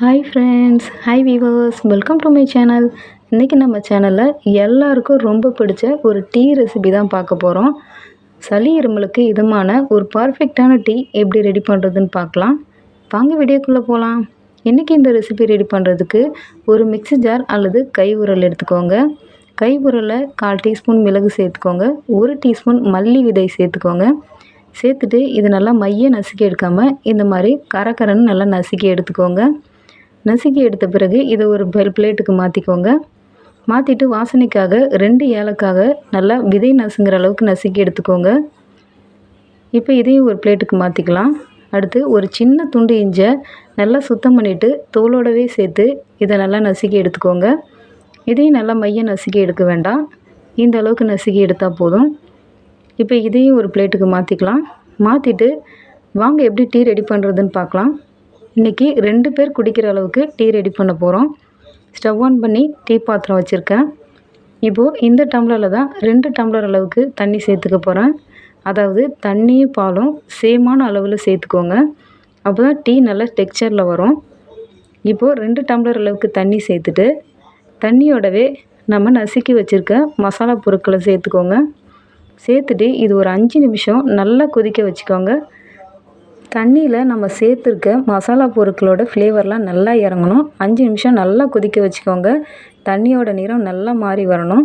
Hi friends hi viewers welcome to my channel இன்றைக்கி நம்ம சேனலில் எல்லாருக்கும் ரொம்ப பிடிச்ச ஒரு டீ ரெசிபி தான் பார்க்க போகிறோம் சளி இருமலுக்கு இதமான ஒரு பர்ஃபெக்டான டீ எப்படி ரெடி பண்ணுறதுன்னு பார்க்கலாம். வாங்க வீடியோக்குள்ளே போகலாம் இன்றைக்கி இந்த ரெசிபி ரெடி பண்ணுறதுக்கு ஒரு மிக்சி ஜார் அல்லது கை உரல் எடுத்துக்கோங்க. கை உரலை கால் டீஸ்பூன் மிளகு சேர்த்துக்கோங்க. ஒரு டீஸ்பூன் மல்லி விதை சேர்த்துக்கோங்க. சேர்த்துட்டு இது நல்லா மைய நசுக்கி எடுக்காமல் இந்த மாதிரி கரக்கரன்னு நல்லா நசுக்கி எடுத்துக்கோங்க. நசுக்கி எடுத்த பிறகு இதை ஒரு பெல் பிளேட்டுக்கு மாற்றிக்கோங்க மாற்றிட்டு வாசனைக்காக ரெண்டு ஏலக்காக நல்லா விதை நசுங்கிற அளவுக்கு நசுக்கி எடுத்துக்கோங்க. இப்போ இதையும் ஒரு பிளேட்டுக்கு மாற்றிக்கலாம் அடுத்து ஒரு சின்ன துண்டு இஞ்சை நல்லா சுத்தம் பண்ணிவிட்டு தோலோடவே சேர்த்து இதை நல்லா நசுக்கி எடுத்துக்கோங்க. இதையும் நல்லா மைய நசுக்கி எடுக்க வேண்டாம். இந்த அளவுக்கு நசுக்கி எடுத்தால் போதும். இப்போ இதையும் ஒரு பிளேட்டுக்கு மாற்றிக்கலாம் மாற்றிட்டு வாங்க எப்படி டீ ரெடி பண்ணுறதுன்னு பார்க்கலாம். இன்றைக்கி ரெண்டு பேர் குடிக்கிற அளவுக்கு டீ ரெடி பண்ண போகிறோம் ஸ்டவ் ஆன் பண்ணி டீ பாத்திரம் வச்சுருக்கேன். இப்போது இந்த டம்ளரில் தான் ரெண்டு டம்ளர் அளவுக்கு தண்ணி சேர்த்துக்க போகிறேன் அதாவது தண்ணியும் பாலும் சேமான அளவில் சேர்த்துக்கோங்க. அப்போ தான் டீ நல்லா டெக்ஸ்சரில் வரும். இப்போது ரெண்டு டம்ளர் அளவுக்கு தண்ணி சேர்த்துட்டு தண்ணியோடவே நம்ம நசுக்கி வச்சுருக்க மசாலா பொருட்களை சேர்த்துக்கோங்க. சேர்த்துட்டு இது ஒரு அஞ்சு நிமிஷம் நல்லா கொதிக்க வச்சுக்கோங்க. தண்ணியில் நம்ம சேர்த்துருக்க மசாலா பொருட்களோட ஃப்ளேவர்லாம் நல்லா இறங்கணும். அஞ்சு நிமிஷம் நல்லா கொதிக்க வச்சுக்கோங்க. தண்ணியோட நிறம் நல்லா மாறி வரணும்.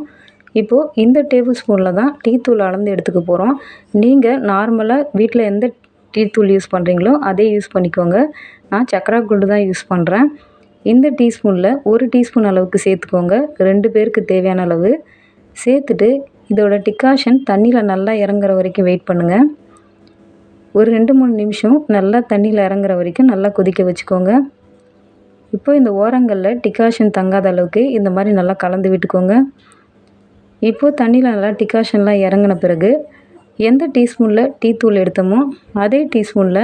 இப்போது இந்த டேபிள் ஸ்பூனில் தான் டீ தூள் அளந்து எடுத்துக்க போகிறோம் நீங்கள் நார்மலாக வீட்டில் எந்த டீ தூள் யூஸ் பண்ணுறீங்களோ அதே யூஸ் பண்ணிக்கோங்க. நான் சக்கரா குண்டு தான் யூஸ் பண்ணுறேன் இந்த டீஸ்பூனில் ஒரு டீஸ்பூன் அளவுக்கு சேர்த்துக்கோங்க. ரெண்டு பேருக்கு தேவையான அளவு. சேர்த்துட்டு இதோட டிக்காஷன் தண்ணியில் நல்லா இறங்குற வரைக்கும் வெயிட் பண்ணுங்கள் ஒரு ரெண்டு மூணு நிமிஷம் நல்லா தண்ணியில் இறங்குற வரைக்கும் நல்லா கொதிக்க வச்சுக்கோங்க. இப்போ இந்த ஓரங்களில் டிகாஷன் தங்காத அளவுக்கு இந்த மாதிரி நல்லா கலந்து விட்டுக்கோங்க. இப்போது தண்ணியில் நல்லா டிகாஷன்லாம் இறங்கின பிறகு எந்த டீஸ்பூனில் டீ தூள் எடுத்தோமோ அதே டீஸ்பூனில்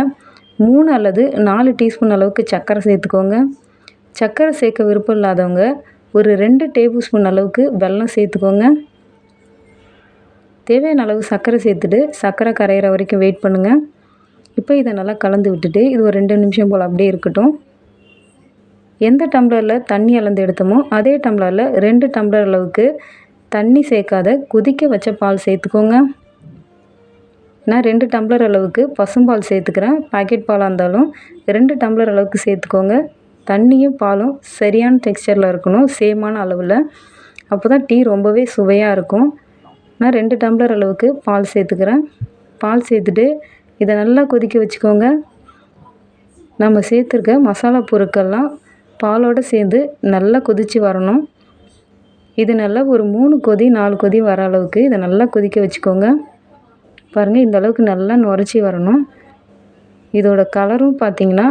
மூணு அல்லது நாலு டீஸ்பூன் அளவுக்கு சர்க்கரை சேர்த்துக்கோங்க. சர்க்கரை சேர்க்க விருப்பம் இல்லாதவங்க ஒரு ரெண்டு டேபிள் ஸ்பூன் அளவுக்கு வெல்லம் சேர்த்துக்கோங்க. தேவையான அளவு சர்க்கரை சேர்த்துட்டு சர்க்கரை கரையிற வரைக்கும் வெயிட் பண்ணுங்கள் இப்போ இதை நல்லா கலந்து விட்டுட்டு இது ஒரு ரெண்டு நிமிஷம் போல் அப்படியே இருக்கட்டும். எந்த டம்ளரில் தண்ணி அளந்து எடுத்தோமோ அதே டம்ளரில் ரெண்டு டம்ளர் அளவுக்கு தண்ணி சேர்க்காத கொதிக்க வச்ச பால் சேர்த்துக்கோங்க. நான் ரெண்டு டம்ளர் அளவுக்கு பசும்பால் சேர்த்துக்கிறேன். பாக்கெட் பாலாக இருந்தாலும் ரெண்டு டம்ளர் அளவுக்கு சேர்த்துக்கோங்க. தண்ணியும் பாலும் சரியான டெக்ஸ்சரில் இருக்கணும் சேமான அளவில். அப்போ தான் டீ ரொம்பவே சுவையாக இருக்கும். நான் ரெண்டு டம்ளர் அளவுக்கு பால் சேர்த்துக்கிறேன். பால் சேர்த்துட்டு இதை நல்லா கொதிக்க வச்சுக்கோங்க. நம்ம சேர்த்துருக்க மசாலா பொருட்கள்லாம் பாலோடு சேர்ந்து நல்லா கொதித்து வரணும். இது நல்லா ஒரு மூணு கொதி நாலு கொதி வர அளவுக்கு இதை நல்லா கொதிக்க வச்சுக்கோங்க. பாருங்கள் இந்த அளவுக்கு நல்லா நுரைச்சி வரணும். இதோட கலரும் பார்த்திங்கன்னா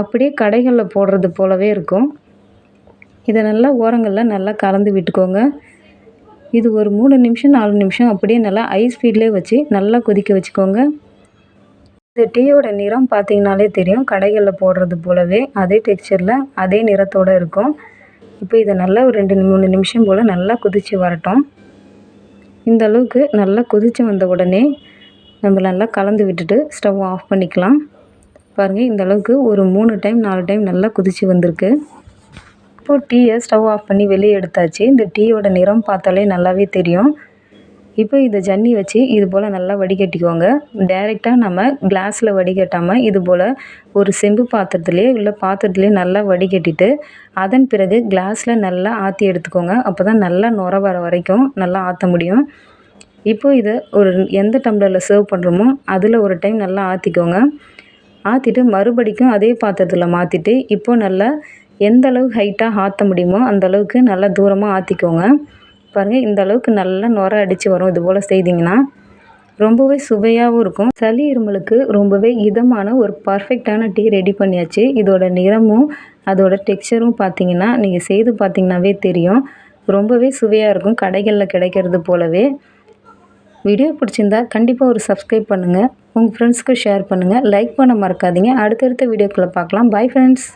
அப்படியே கடைகளில் போடுறது போலவே இருக்கும். இதை நல்லா ஓரங்களில் நல்லா கலந்து விட்டுக்கோங்க. இது ஒரு மூணு நிமிஷம் நாலு நிமிஷம் அப்படியே நல்லா ஐஸ் ஸ்பீட்லேயே வச்சு நல்லா கொதிக்க வச்சுக்கோங்க. இந்த டீயோட நிறம் பார்த்தீங்கனாலே தெரியும். கடைகளில் போடுறது போலவே அதே டெக்ஸ்சரில் அதே நிறத்தோடு இருக்கும். இப்போ இதை நல்லா ஒரு ரெண்டு மூணு நிமிஷம் போல் நல்லா கொதித்து வரட்டும். இந்த அளவுக்கு நல்லா கொதித்து வந்த உடனே நம்ம நல்லா கலந்து விட்டுட்டு ஸ்டவ் ஆஃப் பண்ணிக்கலாம். பாருங்கள் இந்த அளவுக்கு ஒரு மூணு டைம் நாலு டைம் நல்லா கொதித்து வந்திருக்கு. இப்போது டீயை ஸ்டவ் ஆஃப் பண்ணி வெளியே எடுத்தாச்சு. இந்த டீயோட நிறம் பார்த்தாலே நல்லாவே தெரியும். இப்போ இதை ஜன்னி வச்சு இது போல் நல்லா வடிகட்டிக்கோங்க. டைரெக்டாக நம்ம கிளாஸில் வடிகட்டாமல் இது போல் ஒரு செம்பு பாத்திரத்துலேயே இல்லை பாத்திரத்துலேயே நல்லா வடிகட்டிட்டு அதன் பிறகு கிளாஸில் நல்லா ஆற்றி எடுத்துக்கோங்க. அப்போ தான் நல்லா நுர வர வரைக்கும் நல்லா ஆற்ற முடியும். இப்போது இதை ஒரு எந்த டம்ளரில் சர்வ் பண்ணுறோமோ அதில் ஒரு டைம் நல்லா ஆற்றிக்கோங்க ஆற்றிட்டு மறுபடிக்கும் அதே பாத்திரத்தில் மாற்றிட்டு இப்போது நல்லா எந்த அளவுக்கு ஹைட்டாக ஆற்ற முடியுமோ அந்த அளவுக்கு நல்லா தூரமாக ஆற்றிக்கோங்க பாருங்கள் இந்த அளவுக்கு நல்லா நுர அடித்து வரும் இது போல் செய்திங்கன்னா. ரொம்பவே சுவையாகவும் இருக்கும். சளி இருமலுக்கு ரொம்பவே இதமான ஒரு பர்ஃபெக்டான டீ ரெடி பண்ணியாச்சு. இதோட நிறமும் அதோட டெக்ஸ்சரும் பார்த்தீங்கன்னா நீங்கள் செய்து பார்த்தீங்கன்னாவே தெரியும். ரொம்பவே சுவையாக இருக்கும் கடைகளில் கிடைக்கிறது போலவே. வீடியோ பிடிச்சிருந்தா கண்டிப்பாக ஒரு சப்ஸ்கிரைப் பண்ணுங்கள் உங்கள் ஃப்ரெண்ட்ஸ்க்கு ஷேர் பண்ணுங்கள் லைக் பண்ண மறக்காதீங்க. அடுத்தடுத்த வீடியோக்குள்ளே பார்க்கலாம் பாய் ஃப்ரெண்ட்ஸ்